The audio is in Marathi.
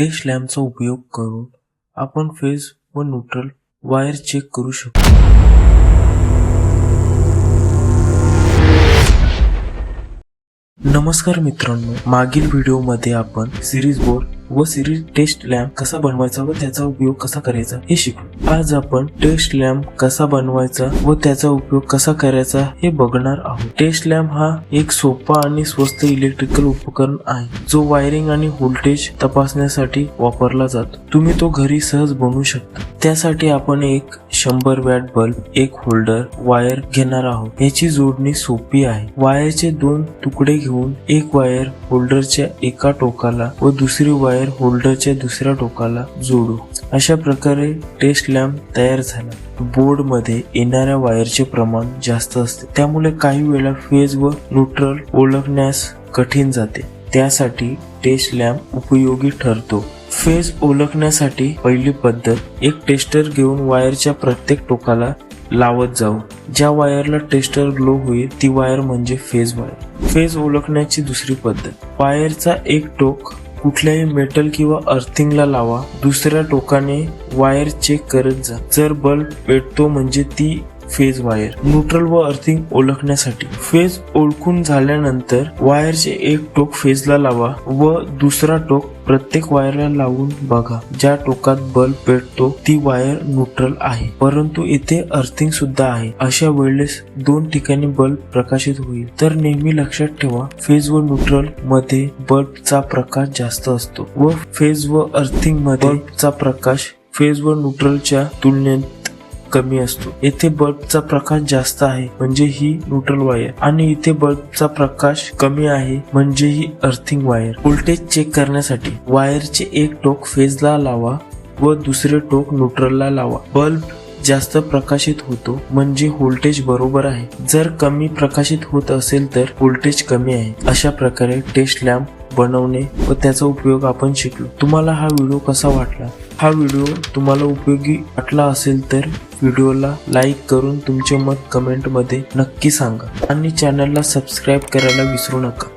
टेस्ट लॅम्पचा उपयोग करून आपण फेज व न्यूट्रल वायर चेक करू शकतो. नमस्कार मित्रांनो मागील व्हिडिओमध्ये आपण सिरीज बोर्ड व सिरीज टेस्ट लॅम्प कसा बनवायचा व त्याचा उपयोग कसा करायचा हे शिकू आज आपण टेस्ट लॅम्प कसा बनवायचा व त्याचा उपयोग कसा करायचा हे बघणार आहोत. टेस्ट लॅम्प हा एक सोपा आणि स्वस्त इलेक्ट्रिकल उपकरण आहे जो वायरिंग आणि व्होल्टेज तपासण्यासाठी वापरला जातो. तुम्ही तो घरी सहज बनवू शकता. त्यासाठी आपण एक शंभर वॅट बल्ब एक होल्डर वायर घेणार आहोत. याची जोडणी सोपी आहे. वायरचे दोन तुकडे घेऊन एक वायर होल्डरच्या एका टोकाला व दुसरी वायर होल्डरच्या दुसऱ्या टोकाला जोडू. अशा प्रकारे टेस्ट लॅम्प तयार झाला. बोर्डमध्ये येणाऱ्या वायरचे प्रमाण जास्त असते. त्यामुळे काही वेळा फेज व न्यूट्रल ओळखण्यास कठीण जाते. त्यासाठी टेस्ट लॅम्प उपयोगी ठरतो. फेज ओळखण्यासाठी पहिली पद्धत एक टेस्टर घेऊन वायरच्या प्रत्येक टोकाला लावत जाऊ. ज्या वायरला टेस्टर ग्लो होईल ती वायर म्हणजे फेज वायर. फेज ओळखण्याची दुसरी पद्धत वायरचा एक टोक कुठल्याही मेटल किंवा अर्थिंगला लावा दुसऱ्या टोकाने वायर चेक करत जा. जर बल्ब पेटतो म्हणजे ती फेज वायर न्यूट्रल व अर्थिंग ओळखण्यासाठी फेज ओळखून झाल्यानंतर वायरचे एक टोक फेजला लावा व दुसरा टोक प्रत्येक वायरला लावून बघा. ज्या टोकात बल्ब पेटतो ती वायर न्यूट्रल आहे. परंतु इथे अर्थिंग सुद्धा आहे. अशा वेळेस दोन ठिकाणी बल्ब प्रकाशित होईल. तर नेहमी लक्षात ठेवा फेज व न्यूट्रलमध्ये बल्बचा प्रकाश जास्त असतो व फेज व अर्थिंगमध्ये बल्बचा प्रकाश फेज व न्यूट्रलच्या तुलनेत कमी असतो. येथे बल्बचा प्रकाश जास्त आहे म्हणजे ही न्यूट्रल वायर आणि इथे बल्बचा प्रकाश कमी आहे म्हणजे ही अर्थिंग वायर व्होल्टेज चेक करण्यासाठी वायरचे एक टोक फेजला लावा व दुसरे टोक न्यूट्रलला लावा. बल्ब जास्त प्रकाशित होतो म्हणजे व्होल्टेज बरोबर आहे. जर कमी प्रकाशित होत असेल तर व्होल्टेज कमी आहे. अशा प्रकारे टेस्ट लॅम्प बनवणे व त्याचा उपयोग आपण शिकलो. तुम्हाला हा व्हिडिओ कसा वाटला? हा व्हिडिओ तुम्हाला उपयोगी वाटला असेल तर व्हिडिओला लाईक करून तुमचे मत कमेंटमध्ये नक्की सांगा. आणि चॅनलला सबस्क्राईब करायला विसरू नका.